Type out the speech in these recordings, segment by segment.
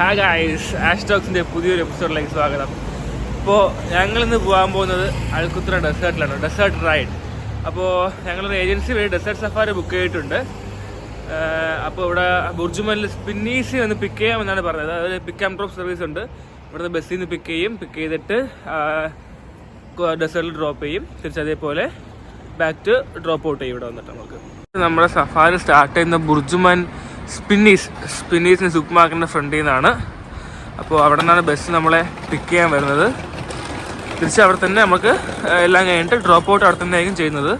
Hi guys ആഷ്ടോക്സിന്റെ പുതിയൊരു എപ്പിസോഡിലേക്ക് സ്വാഗതം. ഇപ്പോൾ ഞങ്ങളിന്ന് പോകാൻ പോകുന്നത് അൽക്കുത്ര ഡെസേർട്ടിലാണ് ഡെസേർട്ട് റൈഡ്. അപ്പോൾ ഞങ്ങളൊരു ഏജൻസി വഴി ഡെസേർട്ട് സഫാരി ബുക്ക് ചെയ്തിട്ടുണ്ട്. അപ്പോൾ ഇവിടെ ബുർജുമലിൽ സ്പിന്നീസി വന്ന് പിക്ക് ചെയ്യാമെന്നാണ് പറഞ്ഞത്. അതായത് പിക്ക് ആൻഡ് ഡ്രോപ്പ് സർവീസ് ഉണ്ട്. ഇവിടുന്ന് ബസ്സിൽ നിന്ന് പിക്ക് ചെയ്യും പിക്ക് ചെയ്തിട്ട് ഡെസേർട്ടിൽ ഡ്രോപ്പ് ചെയ്യും. തിരിച്ച് അതേപോലെ ബാക്ക് ടു ഡ്രോപ്പ് ഔട്ട് ചെയ്യും ഇവിടെ വന്നിട്ട് നമുക്ക്. നമ്മുടെ സഫാരി സ്റ്റാർട്ട് ചെയ്യുന്ന ബുർജുമൻ സ്പിന്നീസ് സ്പിന്നീസിന് സൂപ്പർ മാർക്കറ്റിന്റെ ഫ്രണ്ടിൽ നിന്നാണ്. അപ്പോൾ അവിടെ നിന്നാണ് ബസ് നമ്മളെ പിക്ക് ചെയ്യാൻ വരുന്നത്. തിരിച്ച് അവിടെ തന്നെ നമുക്ക് എല്ലാം കഴിഞ്ഞിട്ട് ഡ്രോപ്പ് ഔട്ട് അവിടെ തന്നെ ആയിരിക്കും ചെയ്യുന്നത്.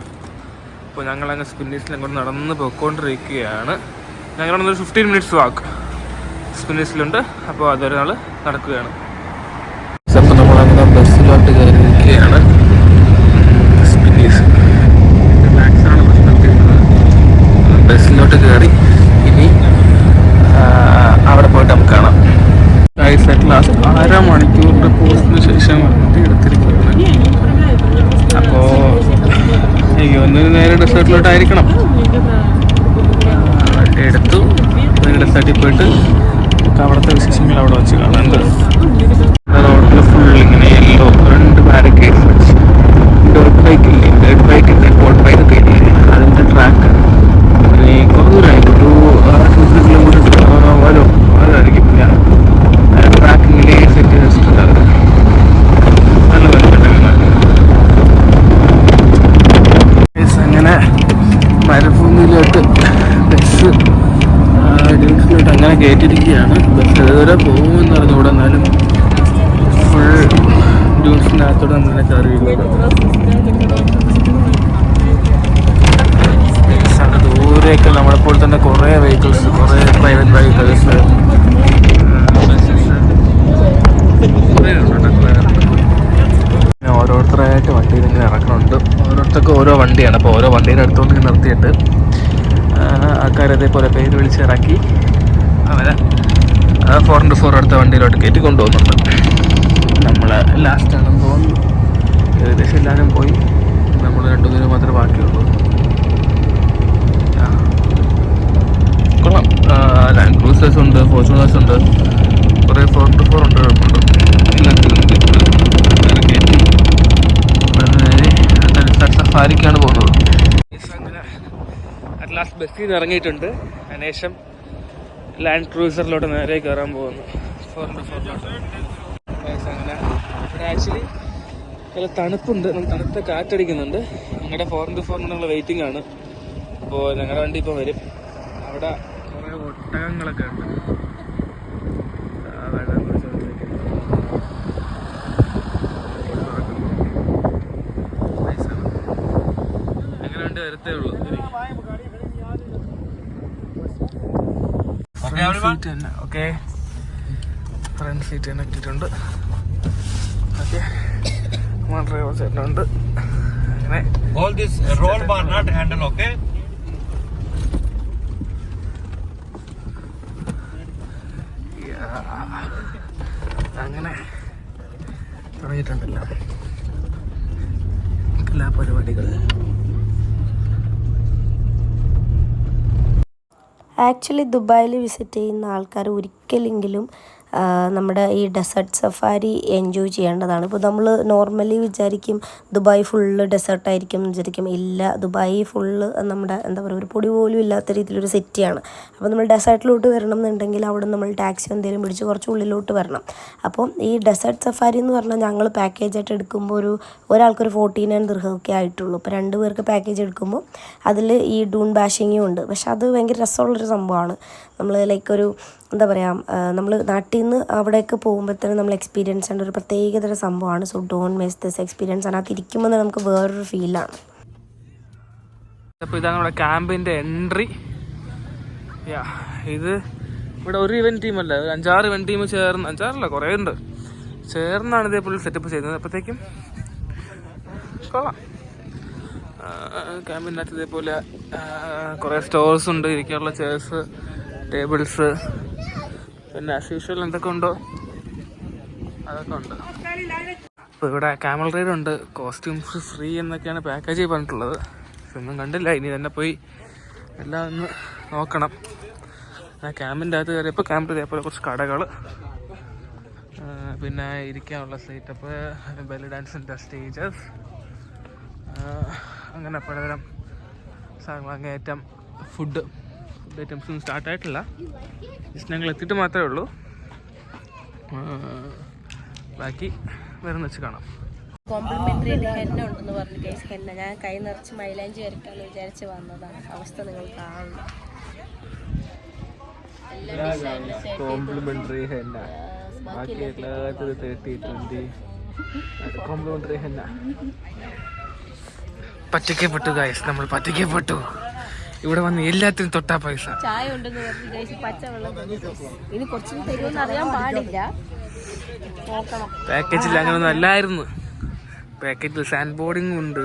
അപ്പോൾ ഞങ്ങളങ്ങ് സ്പിന്നീസിൽ അങ്ങോട്ട് നടന്ന് പോയിക്കൊണ്ടിരിക്കുകയാണ്. ഞങ്ങളുടെ ഒരു ഫിഫ്റ്റീൻ മിനിറ്റ്സ് വാക്ക് സ്പിന്നീസിലുണ്ട്. അപ്പോൾ അതൊരു നാൾ നടക്കുകയാണ് അപ്പോൾ നമ്മളങ്ങനെ ബസ്സിലോട്ട് കയറിയിരിക്കുകയാണ് സ്പിന്നീസ് മാക്സാണ് ബസ് നിർത്തിയിരുന്നത് ബസ്സിലോട്ട് കയറി ഇനി ആ, അവിടെ പോയിട്ട് നമുക്ക് കാണാം ക്ലാസ് അര മണിക്കൂറിന്റെ കോഴ്സിന് ശേഷം വന്നിട്ട് എടുത്തിരിക്കുന്നത് അപ്പോൾ എനിക്ക് ഒന്ന് നേരെ ഡെസേർട്ടിലോട്ടായിരിക്കണം. എടുത്തു. നേരെ ഡെസേർട്ടിൽ പോയിട്ട് അവിടുത്തെ വിശേഷങ്ങൾ അവിടെ വെച്ച് കാണാൻ റോഡിൽ ഫുൾ ഇങ്ങനെ യെല്ലോ രണ്ട് ബാരിക്കേഡ്സ് വെച്ച് ഡോട്ട് ബൈക്ക് ഇല്ലേ ഡോട്ട് ബൈക്ക് ഇല്ലേ ബോട്ട് ബൈക്ക് ഒക്കെ ഇല്ലേ അതിന്റെ ട്രാക്ക് കുറേ ദൂരമായിട്ട് ഒരു ടു ത്രീ കിലോമീറ്റർ വരും അതായിരിക്കും ഞാൻ ട്രാക്കിങ്ങിലേ സെറ്റ് ചെയ്തിട്ടുണ്ട് അവർ നല്ല വലുപ്പുണ്ടെങ്കിൽ അങ്ങനെ മരുഭൂമിയിലോട്ട് ബസ് ഡ്യൂട്ടിലോട്ട് കയറ്റിയിരിക്കുകയാണ് ബസ് ഏതുവരെ പോകുമെന്ന് ഇവിടെ എന്നാലും ഫുൾ ഡ്യൂട്ട്സിനകത്തോടെ നമ്മളെ കയറി ദൂരേക്ക് നമ്മളെപ്പോൾ തന്നെ കുറേ വെഹിക്കിൾസ് കുറേ പ്രൈവറ്റ് വെഹിക്കിൾസ് ഓരോരുത്തരായിട്ട് വണ്ടിയിൽ ഇങ്ങനെ ഇറക്കുന്നുണ്ട് ഓരോരുത്തർക്കും ഓരോ വണ്ടിയാണ്. അപ്പോൾ ഓരോ വണ്ടിയുടെ അടുത്തോണ്ട് ഇങ്ങനെ നിർത്തിയിട്ട് ആൾക്കാരതേപോലെ പേര് വിളിച്ച് ഇറക്കി അവരെ ഫോർ ഇന്റു ഫോർ അടുത്ത വണ്ടിയിലോട്ട് കയറ്റി കൊണ്ടുപോകുന്നുണ്ട്. നമ്മൾ ലാസ്റ്റ് ആണെന്ന് തോന്നുന്നു. ഏകദേശം എല്ലാവരും പോയി. നമ്മൾ രണ്ടു പേരും മാത്രമേ ബാക്കിയുള്ളൂ. കൊള്ളാം. ലാൻഡ് ക്രൂസേഴ്സ് ഉണ്ട് ഫോർച്യൂണേഴ്സ് ഉണ്ട്. കുറേ ഫോർ ഇന്റു ഫോർ ഉണ്ട് അടുത്ത സഫാരിക്കാണ് പോകുന്നത്. അറ്റ് ലാസ്റ്റ് ബസ്സിൽ നിന്ന് ഇറങ്ങിയിട്ടുണ്ട്. അതിനുശേഷം ലാൻഡ് ക്രൂസറിലോട്ട് നേരെ കയറാൻ പോകുന്നു. ഫോർ ഇന്റു ഫോറിലോട്ട് അങ്ങനെ. ഇവിടെ ആക്ച്വലി നല്ല തണുപ്പുണ്ട്. തണുത്ത കാറ്റടിക്കുന്നുണ്ട്. ഞങ്ങളുടെ ഫോർ ഇന്റു ഫോറിനുള്ള വെയിറ്റിംഗ് ആണ്. അപ്പോൾ ഞങ്ങളുടെ വണ്ടി ഇപ്പോൾ വരും. അവിടെ കുറേ ഒട്ടകങ്ങളൊക്കെ ഉണ്ട്. വെള്ളം കുടിച്ചുകൊണ്ടിരിക്കുന്നു. എങ്ങനെ രണ്ട് വരത്തേ ഉള്ളൂ. സീറ്റ് തന്നെ. ഓക്കെ ഫ്രണ്ട് സീറ്റ് തന്നെ ഇട്ടിട്ടുണ്ട്. ഓക്കെ ഡ്രൈവർ ചേട്ടനുണ്ട് അങ്ങനെ. All this roll bar not handle okay. അങ്ങനെ. തുടങ്ങിയിട്ടുണ്ടല്ലോ. എല്ലാ പരിപാടികളും. ആക്ച്വലി ദുബായിൽ വിസിറ്റ് ചെയ്യുന്ന ആൾക്കാർ ഒരിക്കലെങ്കിലും നമ്മുടെ ഈ ഡെസേർട്ട് സഫാരി എൻജോയ് ചെയ്യേണ്ടതാണ്. ഇപ്പോൾ നമ്മൾ നോർമലി വിചാരിക്കും ദുബായ് ഫുള്ള് ഡെസേർട്ടായിരിക്കും എന്ന് വിചാരിക്കും. ഇല്ല ദുബായ് ഫുള്ള് നമ്മുടെ എന്താ പറയുക ഒരു പൊടി പോലും ഇല്ലാത്ത രീതിയിലൊരു സിറ്റിയാണ് അപ്പോൾ നമ്മൾ ഡെസേർട്ടിലോട്ട് വരണം എന്നുണ്ടെങ്കിൽ അവിടെ നമ്മൾ ടാക്സി എന്തെങ്കിലും പിടിച്ച് കുറച്ച് ഉള്ളിലോട്ട് വരണം. അപ്പോൾ ഈ ഡെസേർട്ട് സഫാരി എന്ന് പറഞ്ഞാൽ ഞങ്ങൾ പാക്കേജ് ആയിട്ട് എടുക്കുമ്പോൾ ഒരു ഒരാൾക്കൊരു ഫോർട്ടി നയൻ ദൃഹമൊക്കെ ആയിട്ടുള്ളൂ. അപ്പോൾ രണ്ട് പേർക്ക് പാക്കേജ് എടുക്കുമ്പോൾ അതിൽ ഈ ഡൂൺ ബാഷിങ്ങും ഉണ്ട്. പക്ഷെ അത് ഭയങ്കര രസമുള്ളൊരു സംഭവമാണ്. നമ്മൾ ലൈക്ക് ഒരു എന്താ പറയുക നമ്മൾ നാട്ടിൽ നിന്ന് അവിടേക്ക് പോകുമ്പോഴത്തേനും നമ്മൾ എക്സ്പീരിയൻസ് ചെയ്യേണ്ട ഒരു പ്രത്യേകതര സംഭവമാണ് so don't miss this experience അതിനകത്ത് ഇരിക്കുമ്പോൾ നമുക്ക് വേറൊരു ഫീലാണ് അപ്പോൾ ഇതാണ് നമ്മുടെ ക്യാമ്പിന്റെ എൻട്രി യാ ഇത് ഇവിടെ ഒരു ഇവന്റ് ടീമല്ല ഒരു അഞ്ചാറ് ഇവന്റ് ടീം ചേർന്ന് അഞ്ചാറല്ല കുറേ ഉണ്ട്. ചേർന്നാണ് ഇതേപോലെ സെറ്റപ്പ് ചെയ്യുന്നത്. അപ്പോഴത്തേക്കും കൊള്ളാം. ക്യാമ്പിന്റെ അകത്ത് ഇതേപോലെ കുറേ സ്റ്റോഴ്സ് ഉണ്ട്. ഇരിക്കാനുള്ള ചെയർസ് ടേബിൾസ് പിന്നെ ആസ് യൂഷ്വൽ എന്തൊക്കെ ഉണ്ടോ? അതൊക്കെ ഉണ്ട്. അപ്പോൾ ഇവിടെ ക്യാമൽ റൈഡ് ഉണ്ട്. കോസ്റ്റ്യൂംസ് ഫ്രീ എന്നൊക്കെയാണ് പാക്കേജ് പറഞ്ഞിട്ടുള്ളത്. ഒന്നും കണ്ടില്ല. ഇനി തന്നെ പോയി എല്ലാം ഒന്ന് നോക്കണം. ആ ക്യാമ്പിന്റെ അകത്ത് കയറിയപ്പോൾ ക്യാമ്പിൽ ഇതേപോലെ കുറച്ച് കടകൾ പിന്നെ ഇരിക്കാനുള്ള സീറ്റപ്പ് ബെല്ലി ഡാൻസിന്റെ സ്റ്റേജസ് അങ്ങനെ പലതരം സാധനങ്ങൾ അങ്ങേറ്റം ഫുഡ് ഫുഡ് ഐറ്റംസ് ഒന്നും സ്റ്റാർട്ടായിട്ടില്ല ജസ്റ്റ് ഞങ്ങൾ എത്തിയിട്ട് മാത്രമേ ഉള്ളൂ. ആ, ബാക്കി വരുന്ന വെച്ച് കാണാം. കോംപ്ലിമെന്ററി ഹെന്ന ഉണ്ടെന്ന് പറഞ്ഞു കേസ് ഹെന്ന. ഞാൻ കൈ നിറച്ച് മൈലാഞ്ചി വരക്കാന്ന് വിചാരിച്ച് വന്നതാണ്. അവസ്ഥ നിങ്ങൾ കാണണം. Complimentary henna. ബാക്കി എല്ലാത്തിലും തേർട്ടി ട്വന്റി കോംപ്ലിമെന്ററി ഹെന്ന. പറ്റിക്കപ്പെട്ടു ഗൈസ് നമ്മൾ പറ്റിക്കപ്പെട്ടു. ഇവിടെ വന്ന് എല്ലാത്തിനും തൊട്ടാ പൈസ. ചായ ഉണ്ടെന്ന് പറഞ്ഞു കഴിച്ച് പച്ച വെള്ളം ഇനി കുറച്ചും തരുമെന്ന് അറിയാൻ പാടില്ല. പാക്കേജിൽ അങ്ങനൊന്നും അല്ലായിരുന്നു. പാക്കേജിൽ സാൻഡ് ബോർഡിംഗ് ഉണ്ട്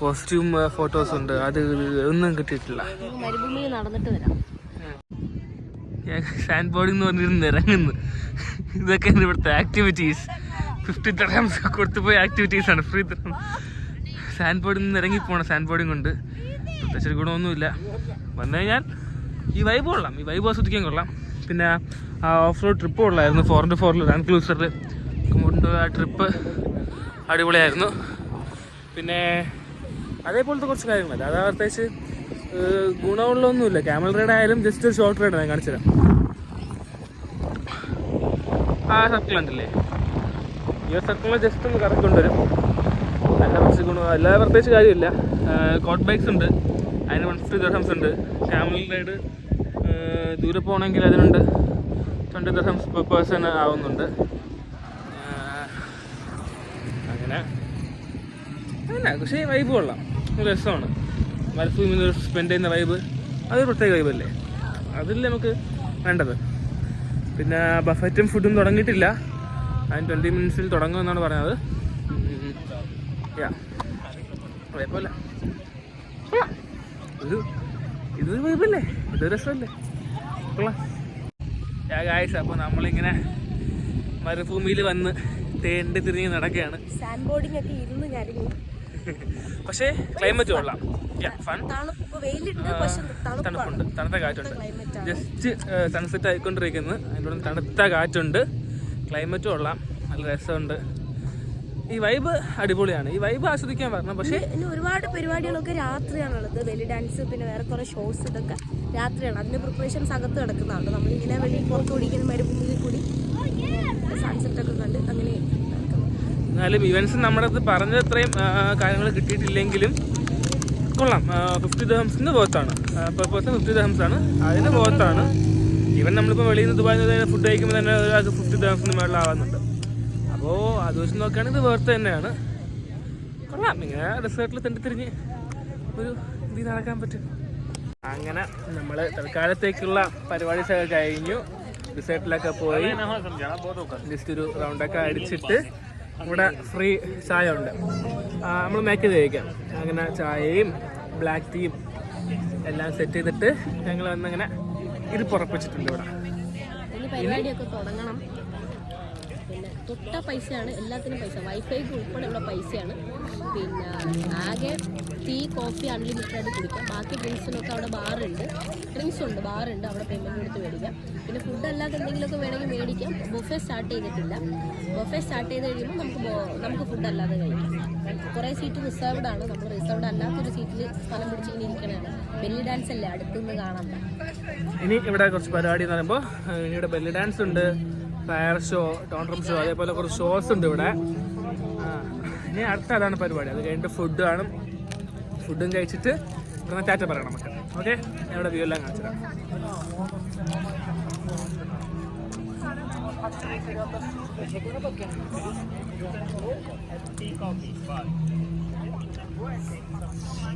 കോസ്റ്റ്യൂം ഫോട്ടോസ് ഉണ്ട്. അത് ഒന്നും കിട്ടിയിട്ടില്ല. മരുഭൂമിയിൽ നടന്നിട്ട് വരാം. ഞാൻ സാൻഡ് ബോർഡിംഗ് എന്ന് പറഞ്ഞിരുന്ന് ഇറങ്ങുന്നു. ഇതൊക്കെയാണ് ഇവിടുത്തെ ആക്ടിവിറ്റീസ് ഫിഫ്റ്റി തടാംസ് കൊടുത്തു പോയ ആക്ടിവിറ്റീസ് ആണ്. ഫ്രീ തടാം സാൻഡ് ബോർഡിൽ നിന്ന് ഇറങ്ങി പോകണം സാൻഡ് ബോർഡിംഗ് കൊണ്ട് പ്രത്യേകിച്ച് ഗുണമൊന്നുമില്ല. വന്നു കഴിഞ്ഞാൽ ഈ വൈബ് കൊള്ളാം. ഈ വൈബ് ആസ്വദിക്കാൻ കൊള്ളാം. പിന്നെ ആ ഓഫ് റോഡ് ട്രിപ്പ് കൊള്ളായിരുന്നു ഫോർ ഇന്റു ഫോറിൽ റാങ്ക് ക്ലൂസറിൽ കൊണ്ട് ആ ട്രിപ്പ് അടിപൊളിയായിരുന്നു. പിന്നെ അതേപോലത്തെ കുറച്ച് കാര്യങ്ങളല്ല അതാ പ്രത്യേകിച്ച് ഗുണമുള്ളൊന്നുമില്ല ക്യാമൽ റൈഡ് ആയാലും ജസ്റ്റ് ഒരു ഷോർട്ട് റൈഡ് ഞാൻ കാണിച്ചുതരാം. ആ സർക്കിൾ ഉണ്ടല്ലേ? ഈ സർക്കിളിൽ ജസ്റ്റ് ഒന്ന് കറക്റ്റ് കൊണ്ടുവരും നല്ല കുറച്ച് ഗുണം എല്ലാ പ്രത്യേകിച്ച് കാര്യമില്ല. കോട്ട് ബൈക്സ് ഉണ്ട്. അതിന് വൺ ഫിഫ്റ്റി ദർഹംസ് ഉണ്ട്. ക്യാമൽ റൈഡ് ദൂരെ പോകണമെങ്കിൽ അതിനുണ്ട് ട്വന്റി ദർഹംസ് പെർ പേഴ്സൺ ആവുന്നുണ്ട്. അങ്ങനെ. അങ്ങനെ പക്ഷേ വൈബ് കൊള്ളാം. രസമാണ്. മലപ്പുറം സ്പെൻഡ് ചെയ്യുന്ന വൈബ് അതൊരു പ്രത്യേക വൈബല്ലേ അതിൽ നമുക്ക് വേണ്ടത്. പിന്നെ ബഫറ്റും ഫുഡും തുടങ്ങിയിട്ടില്ല. അതിന് ട്വന്റി മിനിറ്റ്സിൽ തുടങ്ങുമെന്നാണ് പറഞ്ഞത്. യാ. ഒരു ഇതൊരു വൈബല്ലേ ഇതൊരു രസമല്ലേ? ഗായ്സ് അപ്പോൾ നമ്മളിങ്ങനെ മരുഭൂമിയിൽ വന്ന് തേണ്ടി തിരിഞ്ഞ് നടക്കുകയാണ്. സാൻഡ് ബോർഡിംഗ് ഒക്കെ ഇരുന്ന് ഞരങ്ങി പക്ഷേ ക്ലൈമറ്റ് കൊള്ളാം. തണുപ്പുണ്ട്. തണുത്ത കാറ്റുണ്ട്. ജസ്റ്റ് സൺസെറ്റ് ആയിക്കൊണ്ടിരിക്കുന്നത് അതിന്റെ തണുത്ത കാറ്റുണ്ട്. ക്ലൈമറ്റ് കൊള്ളാം. നല്ല രസമുണ്ട്. ഈ വൈബ് അടിപൊളിയാണ്. ഈ വൈബ് ആസ്വദിക്കാൻ വരണം. പക്ഷേ ഇനി ഒരുപാട് പരിപാടികളൊക്കെ രാത്രിയാണുള്ളത്. വലിയ ഡാൻസ് പിന്നെ വേറെ കുറെ ഷോസ് ഇതൊക്കെ രാത്രിയാണ്. അതിന്റെ പ്രിപ്പറേഷൻസ് അകത്ത് കിടക്കുന്നതാണ്. നമ്മളിങ്ങനെ വെളിയിൽ പുറത്ത് ഓടിക്കുന്ന മരുഭൂമിയിൽ കൂടി സൺസെറ്റ് ഒക്കെ കണ്ട് അങ്ങനെ. എന്നാലും ഇവൻസ് നമ്മുടെ അടുത്ത് പറഞ്ഞ അത്രയും കാര്യങ്ങൾ കിട്ടിയിട്ടില്ലെങ്കിലും കൊള്ളാം. ഫിഫ്റ്റി ദഹംസിന് പോത്താണ് പെർ പേഴ്സൺ ഫിഫ്റ്റി ദഹംസ് ആണ് അതിന് പോത്താണ് ഇവൻ നമ്മളിപ്പോൾ വെളിയിൽ നിന്ന് ദുബായിൽ നിന്ന് ഫുഡ് കഴിക്കുമ്പോൾ തന്നെ ഒരാൾക്ക് ഫിഫ്റ്റി ദഹംസിന് മേളിലാവുന്നുണ്ട് അപ്പോൾ അത് വെച്ച് നോക്കുകയാണെങ്കിൽ ഇത് വേർത്ത് തന്നെയാണ്. കൊള്ളാം. ഇങ്ങനെ റിസോർട്ടിൽ തെണ്ടി തിരിഞ്ഞ് ഒരു ഇത് നടക്കാൻ പറ്റും. അങ്ങനെ നമ്മൾ തൽക്കാലത്തേക്കുള്ള പരിപാടീസൊക്കെ കഴിഞ്ഞു. റിസോർട്ടിലൊക്കെ പോയി. ജസ്റ്റ് ഒരു റൗണ്ടൊക്കെ അടിച്ചിട്ട് ഇവിടെ ഫ്രീ ചായ ഉണ്ട്. നമ്മൾ മേക്ക് ചെയ്ത് കഴിക്കാം. അങ്ങനെ ചായയും ബ്ലാക്ക് ടീയും എല്ലാം സെറ്റ് ചെയ്തിട്ട് ഞങ്ങൾ വന്നിങ്ങനെ ഇത് പുറപ്പിച്ചിട്ടുണ്ട് ഇവിടെ. തുടങ്ങണം. പിന്നെ തൊട്ട പൈസയാണ് എല്ലാത്തിനും പൈസ. വൈഫൈക്ക് ഉൾപ്പെടെയുള്ള പൈസയാണ്. പിന്നെ ആകെ ടീ കോഫി അൺലിമിറ്റഡ് ആയിട്ട് കുടിക്കാം. ബാക്കി ഡ്രിങ്ക്സിനൊക്കെ അവിടെ ബാറുണ്ട് ഡ്രിങ്ക്സ് ഉണ്ട് ബാറുണ്ട് അവിടെ പേയ്മെന്റ് കൊടുത്ത് മേടിക്കാം. പിന്നെ ഫുഡ് അല്ലാതെ എന്തെങ്കിലുമൊക്കെ വേണമെങ്കിൽ മേടിക്കാം. ബൊഫെ സ്റ്റാർട്ട് ചെയ്തിട്ടില്ല. ബൊഫെ സ്റ്റാർട്ട് ചെയ്ത് കഴിയുമ്പോൾ നമുക്ക് നമുക്ക് ഫുഡ് അല്ലാതെ കഴിക്കാം. കുറേ സീറ്റ് റിസർവ്ഡ് ആണ്. നമ്മൾ റിസർവ്ഡ് അല്ലാത്തൊരു സീറ്റിൽ സ്ഥലം പിടിച്ചിങ്ങനെ ഇരിക്കണതാണ്. ബെല്ലി ഡാൻസ് അല്ലേ? അടുത്തുനിന്ന് കാണാൻ ഇനി ഇവിടെ കുറച്ച് പരിപാടി എന്ന് പറയുമ്പോൾ ഇവിടെ ബെല്ലി ഡാൻസ് ഉണ്ട്. ഫയർ ഷോ ടോൺട്രം ഷോ അതേപോലെ കുറച്ച് ഷോസ് ഉണ്ട് ഇവിടെ. ഇനി അടുത്ത അതാണ് പരിപാടി. അത് കഴിഞ്ഞിട്ട് ഫുഡ് കാണും. ഫുഡും കഴിച്ചിട്ട് ഇവിടെ ടാറ്റ പറയണം നമുക്ക്. ഓക്കെ ഇവിടെ വ്യൂ എല്ലാം കാണിച്ചു തരാം.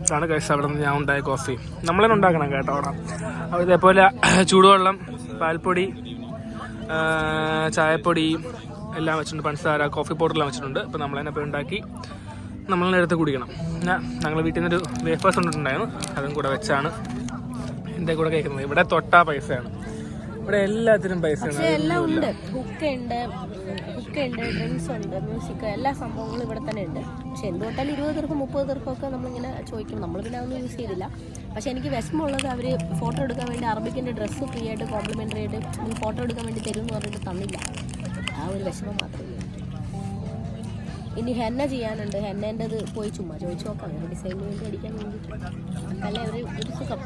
ഇതാണ് അവിടെ നിന്ന് ഞാൻ ഉണ്ടായ കോഫി നമ്മളെ ഉണ്ടാക്കണം കേട്ടോ അവിടെ. അപ്പോൾ ഇതേപോലെ ചൂടുവെള്ളം പാൽപ്പൊടി ചായപ്പൊടി എല്ലാം വെച്ചിട്ടുണ്ട് പഞ്ചസാര കോഫി പൗഡറെല്ലാം വെച്ചിട്ടുണ്ട്. അപ്പോൾ പോയി ഉണ്ടാക്കി നമ്മൾ എടുത്ത് കുടിക്കണം. ഞങ്ങൾ വീട്ടിൽ നിന്നൊരു ബ്രേക്ക്ഫാസ്റ്റ് കൊണ്ടിട്ടുണ്ടായിരുന്നു അതും കൂടെ വെച്ചാണ് എന്റെ കൂടെ കഴിക്കുന്നത്. ഇവിടെ തൊട്ടാ പൈസയാണ്. ഇവിടെ എല്ലാത്തിനും പൈസ ഉണ്ട്. ഹുക്ക് ഉണ്ട് ഡ്രിങ്ക്സ് ഉണ്ട് മ്യൂസിക് എല്ലാ സംഭവങ്ങളും ഇവിടെ തന്നെ ഉണ്ട്. പക്ഷെ എന്ത് തൊട്ടാലും ഇരുപത് തീർക്കും മുപ്പത് തീർക്കും ഒക്കെ നമ്മളിങ്ങനെ ചോദിക്കും. നമ്മൾ പിന്നെ അതൊന്നും യൂസ് ചെയ്തില്ല. പക്ഷേ എനിക്ക് വിഷമമുള്ളത് അവർ ഫോട്ടോ എടുക്കാൻ വേണ്ടി അറബിക്കിന്റെ ഡ്രസ്സ് ഫ്രീ ആയിട്ട് കോംപ്ലിമെന്ററി ആയിട്ട് ഫോട്ടോ എടുക്കാൻ വേണ്ടി തരും എന്ന് പറഞ്ഞിട്ട് തന്നില്ല. ആ ഒരു വിഷമം മാത്രമേ ഇനി ഹെന്ന ചെയ്യാനുണ്ട്. ഹെന്നേന്റെത് പോയി ചുമ്മാ ചോദിച്ചു നോക്കാം. ഡിസൈനിന് വേണ്ടി അടിക്കാൻ വേണ്ടിയിട്ട് അല്ലേ ഒരു ഒരു സുഖം.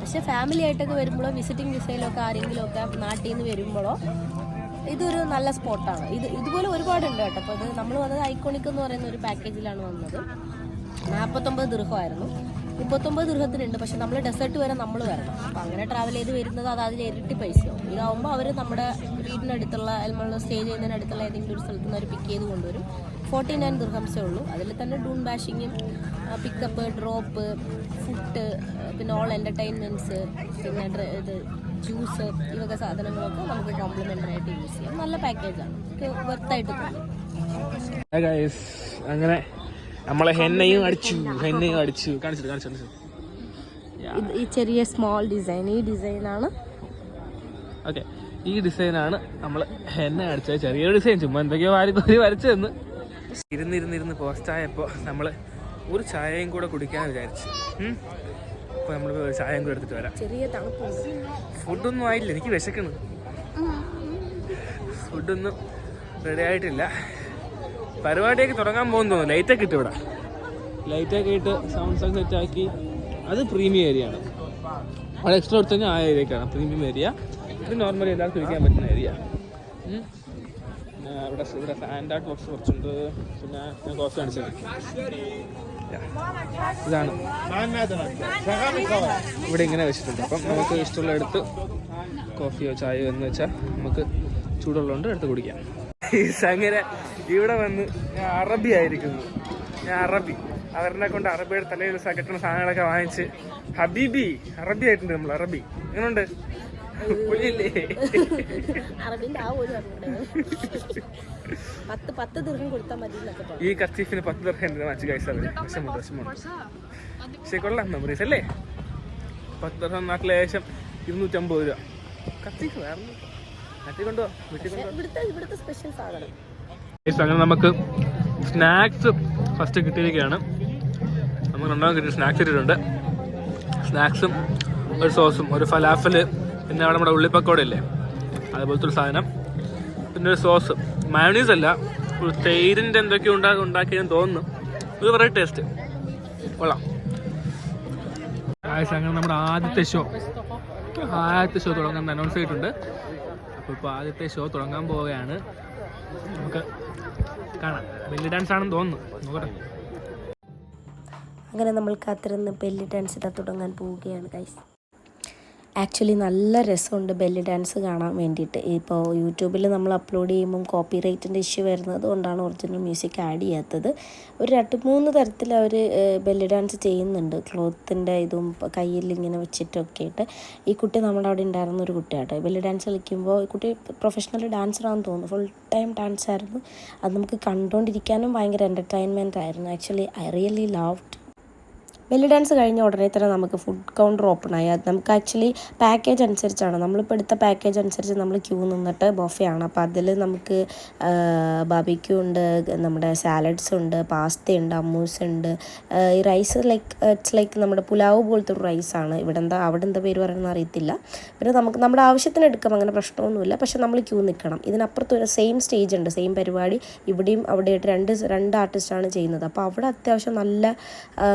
പക്ഷെ ഫാമിലി ആയിട്ടൊക്കെ വരുമ്പോഴോ വിസിറ്റിംഗ് വിസയിലൊക്കെ ആരെങ്കിലുമൊക്കെ നാട്ടിൽ നിന്ന് വരുമ്പോഴോ ഇതൊരു നല്ല സ്പോട്ടാണ്. ഇത് ഇതുപോലെ ഒരുപാടുണ്ട് കേട്ടോ. അപ്പോൾ ഇത് നമ്മൾ വന്നത് ഐക്കോണിക് എന്ന് പറയുന്ന ഒരു പാക്കേജിലാണ് വന്നത്. നാൽപ്പത്തൊമ്പത് ദീർഘമായിരുന്നു. മുപ്പത്തൊമ്പത് ദീർഘത്തിനുണ്ട്. പക്ഷെ നമ്മൾ ഡെസേർട്ട് വരെ നമ്മൾ വരണം. അപ്പോൾ അങ്ങനെ ട്രാവൽ ചെയ്ത് വരുന്നത് അത് അതിൽ ഇരട്ടി പൈസയാവും. ഇതാവുമ്പോൾ അവർ നമ്മുടെ വീടിനടുത്തുള്ള നമ്മൾ സ്റ്റേ ചെയ്യുന്നതിനടുത്തുള്ള ഏതെങ്കിലും ഒരു സ്ഥലത്ത് നിന്ന് അവർ പിക്ക് ചെയ്ത് കൊണ്ടുവരും. ഫോർട്ടി നയൻ ദീർഘംസേ ഉള്ളൂ. അതിൽ തന്നെ ഡൂൺ ബാഷിങ്ങും പിക്കപ്പ് ഡ്രോപ്പ് ഫുഡ് പിന്നെ ഓൾ എന്റർടൈൻമെന്റ്സ് പിന്നെ ഇത് ജ്യൂസ് ഈ വക സാധനങ്ങളൊക്കെ നമുക്ക് കോംപ്ലിമെന്ററി ആയിട്ട് യൂസ് ചെയ്യാം. നല്ല പാക്കേജാണ് നമുക്ക് വെർത്തായിട്ട് അങ്ങനെ നമ്മളെ ഹെന്നയും അടിച്ചു ഹെന്നയും അടിച്ചു. കാണിച്ചിട്ട് കാണിച്ചു കാണിച്ചു ഈ ചെറിയ സ്മോൾ ഡിസൈൻ ഈ ഡിസൈനാണ് ഓക്കെ ഈ ഡിസൈനാണ് നമ്മൾ ഹെന്ന അടിച്ചത്. ചെറിയൊരു ഡിസൈൻ ചുമ്മാ എന്തൊക്കെയോ വാരി തോരി വരച്ചതെന്ന് ഇരുന്നിരുന്നിരുന്ന് പോസ്റ്റായപ്പോൾ നമ്മൾ ഒരു ചായയും കൂടെ കുടിക്കാൻ വിചാരിച്ചു. അപ്പോൾ നമ്മൾ ചായ കൂടെ എടുത്തിട്ട് വരാം. ചെറിയ തണുപ്പുണ്ട്. ഫുഡൊന്നും ആയില്ല എനിക്ക് വിശക്കണ് ഫുഡൊന്നും റെഡി ആയിട്ടില്ല. പരിപാടിയൊക്കെ തുടങ്ങാൻ പോകുന്നു തോന്നുന്നു. ലൈറ്റൊക്കെ ഇട്ട് ഇവിടെ. ലൈറ്റൊക്കെ ഇട്ട് സൗണ്ട് സൗണ്ട് സെറ്റ് ആക്കി. അത് പ്രീമിയം ഏരിയ ആണ്. അവിടെ എക്സ്ട്രാ കൊടുത്തു കഴിഞ്ഞാൽ ആ ഏരിയക്കാണ് പ്രീമിയം ഏരിയ ഇത് നോർമലി എല്ലാവർക്കും ഇരിക്കാൻ പറ്റുന്ന ഏരിയ ഇവിടെ ഇവിടെ ഹാൻഡ് ആർട്ട് ബോക്സ് കുറച്ചുണ്ട്. പിന്നെ ഞാൻ കുറച്ച് കാണിച്ചത് ഇതാണ്. ഇവിടെ ഇങ്ങനെ വെച്ചിട്ടുണ്ട്. അപ്പം നമുക്ക് ഇഷ്ടമുള്ള എടുത്ത് കോഫിയോ ചായയോ എന്ന് വെച്ചാൽ നമുക്ക് ചൂടുള്ളതുകൊണ്ട് എടുത്ത് കുടിക്കാം. അങ്ങനെ ഇവിടെ വന്ന് അറബി ആയിരിക്കുന്നു. ഞാൻ അറബി. അവരെ കൊണ്ട് അറബിയുടെ തലയിൽ കെട്ടുന്ന സാധനങ്ങളൊക്കെ വാങ്ങിച്ച് ഹബീബി അറബി ആയിട്ടുണ്ട് നമ്മൾ അറബി. എങ്ങനെയുണ്ട് അറബിന്റെ ആ ഒരു പത്ത് പത്ത് ദീർഘം കൊടുത്താൽ മതി ഈ കർച്ചീഫിന് പത്ത് ദർഹം വാങ്ങിച്ച് കഴിച്ച അവർ വിഷമുണ്ട് വിഷമുണ്ട് പക്ഷേ കൊള്ളാം മെമ്മറീസ് അല്ലേ? പത്ത് ദർഹം നാട്ടിലെ ഏകദേശം ഇരുന്നൂറ്റമ്പത് രൂപ. കർച്ചീഫ് വേറെ നാട്ടിൽ കൊണ്ടുപോവാ വീട്ടിൽ ഇവിടുത്തെ സ്പെഷ്യൽ സാധനം. അങ്ങനെ നമുക്ക് സ്നാക്സ് ഫസ്റ്റ് കിട്ടിയിരിക്കുകയാണ്. നമുക്ക് രണ്ടാമത് കിട്ടിയ സ്നാക്സ് കിട്ടിയിട്ടുണ്ട് സ്നാക്സും ഒരു സോസും ഒരു ഫലാഫൽ പിന്നെ അവിടെ നമ്മുടെ ഉള്ളിപ്പക്കോട ഇല്ലേ അതുപോലത്തെ ഒരു സാധനം. പിന്നെ ഒരു സോസ്. മയോണീസ് അല്ല ഒരു തൈരിന്റെ എന്തൊക്കെയോ ഉണ്ടാക്കി ഉണ്ടാക്കിയെന്ന് തോന്നുന്നു. ഒരു വെറൈറ്റി ടേസ്റ്റ്. കൊള്ളാം. അങ്ങനെ നമ്മുടെ ആദ്യത്തെ ഷോ ആദ്യത്തെ ഷോ തുടങ്ങാൻ അനൗൺസ് ചെയ്തിട്ടുണ്ട്. അപ്പോൾ ഇപ്പോൾ ആദ്യത്തെ ഷോ തുടങ്ങാൻ പോവുകയാണ്. നമുക്ക് കാണാം. ബെല്ലി ഡാൻസ് ആണെന്ന് തോന്നുന്നു. നോക്കട്ടെ. അങ്ങനെ നമ്മൾ കാത്തിരുന്ന് ബെല്ലി ഡാൻസ് ഇടാൻ തുടങ്ങാൻ പോവുകയാണ് ഗൈസ് ആക്ച്വലി നല്ല രസമുണ്ട് ബെല്ലി ഡാൻസ് കാണാൻ വേണ്ടിയിട്ട്. ഇപ്പോൾ യൂട്യൂബിൽ നമ്മൾ അപ്ലോഡ് ചെയ്യുമ്പം കോപ്പി റൈറ്റിന്റെ ഇഷ്യൂ വരുന്നത് കൊണ്ടാണ് ഒറിജിനൽ മ്യൂസിക് ആഡ് ചെയ്യാത്തത്. ഒരു രണ്ട് മൂന്ന് തരത്തിൽ അവർ ബെല്ലി ഡാൻസ് ചെയ്യുന്നുണ്ട്. ക്ലോത്തിന്റെ ഇതും കയ്യിൽ ഇങ്ങനെ വെച്ചിട്ടൊക്കെ ആയിട്ട് ഈ കുട്ടി നമ്മുടെ അവിടെ ഉണ്ടായിരുന്ന ഒരു കുട്ടിയാട്ടോ. ബെല്ലി ഡാൻസ് കളിക്കുമ്പോൾ ഈ കുട്ടി പ്രൊഫഷണൽ ഡാൻസറാണെന്ന് തോന്നുന്നു. ഫുൾ ടൈം ഡാൻസ് ആയിരുന്നു. അത് നമുക്ക് കണ്ടുകൊണ്ടിരിക്കാനും ഭയങ്കര എന്റർടൈൻമെന്റ് ആയിരുന്നു. Actually I really loved belly dance കഴിഞ്ഞ ഉടനെ തന്നെ നമുക്ക് ഫുഡ് കൗണ്ടർ ഓപ്പൺ ആയി. അത് നമുക്ക് ആക്ച്വലി പാക്കേജ് അനുസരിച്ചാണ്. നമ്മളിപ്പോൾ എടുത്ത പാക്കേജ് അനുസരിച്ച് നമ്മൾ ക്യൂ നിന്നിട്ട് ബൊഫയാണ് അപ്പോൾ അതിൽ നമുക്ക് ബാബിക്യൂ ഉണ്ട് നമ്മുടെ സാലഡ്സ് ഉണ്ട് പാസ്ത ഉണ്ട് അമ്മൂസ് ഉണ്ട്. ഈ റൈസ് ലൈക്ക് ഇറ്റ്സ് ലൈക്ക് നമ്മുടെ പുലാവ് പോലത്തെ ഒരു റൈസാണ് ഇവിടെ എന്താ അവിടെ എന്താ പേര് പറയുന്നത് അറിയത്തില്ല. പിന്നെ നമുക്ക് നമ്മുടെ ആവശ്യത്തിന് എടുക്കാം അങ്ങനെ പ്രശ്നമൊന്നുമില്ല. പക്ഷെ നമ്മൾ ക്യൂ നിൽക്കണം ഇതിനപ്പുറത്ത് ഒരു സെയിം സ്റ്റേജ് ഉണ്ട് സെയിം പരിപാടി. ഇവിടെയും അവിടെയായിട്ട് രണ്ട് രണ്ട് ആർട്ടിസ്റ്റാണ് ചെയ്യുന്നത്. അപ്പോൾ അവിടെ അത്യാവശ്യം നല്ല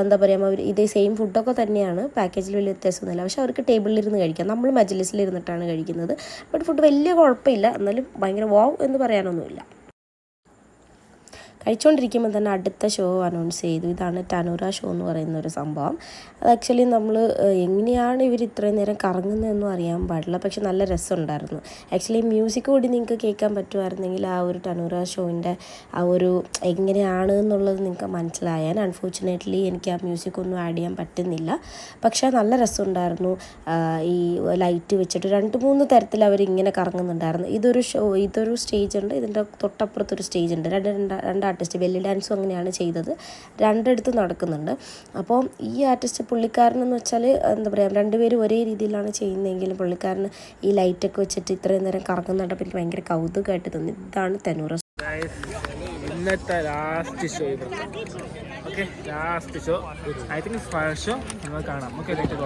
എന്താ പറയുക അവർ ഇതേ സെയിം ഫുഡൊക്കെ തന്നെയാണ് പാക്കേജിൽ വലിയ വ്യത്യാസമൊന്നുമില്ല. പക്ഷെ അവർക്ക് ടേബിളിലിരുന്ന് കഴിക്കാം. നമ്മൾ മജ്ലിസിൽ ഇരുന്നിട്ടാണ് കഴിക്കുന്നത്. ബട്ട് ഫുഡ് വലിയ കുഴപ്പമില്ല. എന്നാലും ഭയങ്കര വാവ് എന്ന് പറയാനൊന്നുമില്ല. കഴിച്ചുകൊണ്ടിരിക്കുമ്പോൾ തന്നെ അടുത്ത ഷോ അനൗൺസ് ചെയ്തു. ഇതാണ് ടനൂറ ഷോ എന്ന് പറയുന്ന ഒരു സംഭവം. അത് ആക്ച്വലി നമ്മൾ എങ്ങനെയാണ് ഇവർ ഇത്രയും നേരം കറങ്ങുന്നതെന്നും അറിയാൻ പാടില്ല. പക്ഷെ നല്ല രസമുണ്ടായിരുന്നു. ആക്ച്വലി മ്യൂസിക് കൂടി നിങ്ങൾക്ക് കേൾക്കാൻ പറ്റുമായിരുന്നെങ്കിൽ ആ ഒരു ടനൂറ ഷോയിന്റെ ആ ഒരു എങ്ങനെയാണ് എന്നുള്ളത് നിങ്ങൾക്ക് മനസ്സിലായാൽ അൺഫോർച്ചുനേറ്റ്ലി എനിക്ക് ആ മ്യൂസിക് ഒന്നും ആഡ് ചെയ്യാൻ പറ്റുന്നില്ല. പക്ഷേ നല്ല രസമുണ്ടായിരുന്നു. ഈ ലൈറ്റ് വെച്ചിട്ട് രണ്ട് മൂന്ന് തരത്തിൽ അവർ ഇങ്ങനെ കറങ്ങുന്നുണ്ടായിരുന്നു. ഇതൊരു ഷോ ഇതൊരു സ്റ്റേജ് ഉണ്ട്. ഇതിന്റെ തൊട്ടപ്പുറത്തൊരു സ്റ്റേജ് ഉണ്ട്. രണ്ട് രണ്ട് ആർട്ടിസ്റ്റ് ബെല്ലി ഡാൻസും അങ്ങനെയാണ് ചെയ്തത്. രണ്ടിടത്ത് നടക്കുന്നുണ്ട്. അപ്പോൾ ഈ ആർട്ടിസ്റ്റ് പുള്ളിക്കാരൻ എന്ന് വെച്ചാൽ എന്താ പറയുക രണ്ടുപേരും ഒരേ രീതിയിലാണ് ചെയ്യുന്നതെങ്കിലും പുള്ളിക്കാരൻ ഈ ലൈറ്റൊക്കെ വെച്ചിട്ട് ഇത്രയും നേരം കറങ്ങുന്നുണ്ടപ്പോൾ എനിക്ക് ഭയങ്കര കൗതുകമായിട്ട് തോന്നി. ഇതാണ് തെനൂറ ഇന്നത്തെ last show okay last show I think first show നമ്മൾ കാണാം. കുറച്ച്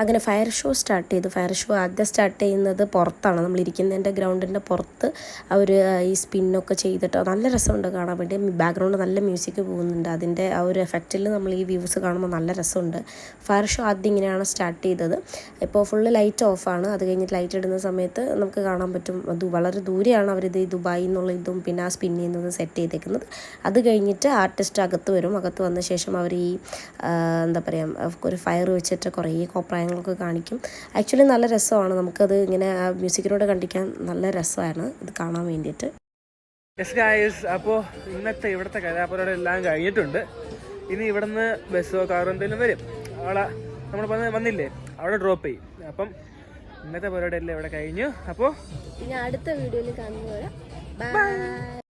അങ്ങനെ ഫയർ ഷോ സ്റ്റാർട്ട് ചെയ്തു. ഫയർ ഷോ ആദ്യം സ്റ്റാർട്ട് ചെയ്യുന്നത് പുറത്താണ്. നമ്മളിരിക്കുന്നതിന്റെ ഗ്രൗണ്ടിന്റെ പുറത്ത് അവർ ഈ സ്പിന്നൊക്കെ ചെയ്തിട്ട് നല്ല രസമുണ്ട് കാണാൻ വേണ്ടി. ബാക്ക്ഗ്രൗണ്ട് നല്ല മ്യൂസിക് പോകുന്നുണ്ട്. അതിന്റെ ആ ഒരു എഫക്റ്റിൽ നമ്മൾ ഈ വ്യൂസ് കാണുമ്പോൾ നല്ല രസമുണ്ട്. ഫയർ ഷോ ആദ്യം ഇങ്ങനെയാണ് സ്റ്റാർട്ട് ചെയ്തത്. ഇപ്പോൾ ഫുള്ള് ലൈറ്റ് ഓഫാണ് അത് കഴിഞ്ഞിട്ട് ലൈറ്റ് ഇടുന്ന സമയത്ത് നമുക്ക് കാണാൻ പറ്റും. അത് വളരെ ദൂരെയാണ് അവരിത് ഈ ദുബായിൽ നിന്നുള്ള ഇതും പിന്നെ ആ സ്പിൻ ചെയ്യുന്നതും സെറ്റ് ചെയ്തേക്കുന്നത്. അത് കഴിഞ്ഞിട്ട് ആർട്ടിസ്റ്റ് അകത്ത് വരും. അകത്ത് വന്ന ശേഷം അവർ ഈ എന്താ പറയുക ഒരു ഫയർ വെച്ചിട്ട് കുറേ കോപ്രായങ്ങളൊക്കെ കാണിക്കും. ആക്ച്വലി നല്ല രസമാണ്. നമുക്കത് ഇങ്ങനെ ആ മ്യൂസിക്കിലൂടെ കണ്ടിക്കാൻ നല്ല രസമാണ് ഇത് കാണാൻ വേണ്ടിയിട്ട്. യെസ് ഗായസ് അപ്പോൾ ഇന്നത്തെ ഇവിടുത്തെ കലാപരിപാടി എല്ലാം കഴിഞ്ഞിട്ടുണ്ട്. ഇനി ഇവിടുന്ന് ബസ്സോ കാറോ എന്തെങ്കിലും വരും. അവിടെ നമ്മൾ വന്ന് വന്നില്ലേ? അവിടെ ഡ്രോപ്പ് ചെയ്യും. അപ്പം ഇന്നത്തെ പരിപാടി എല്ലാം ഇവിടെ കഴിഞ്ഞു. അപ്പോൾ ഇനി അടുത്ത വീഡിയോയിൽ കാണുന്നവരെ ബൈ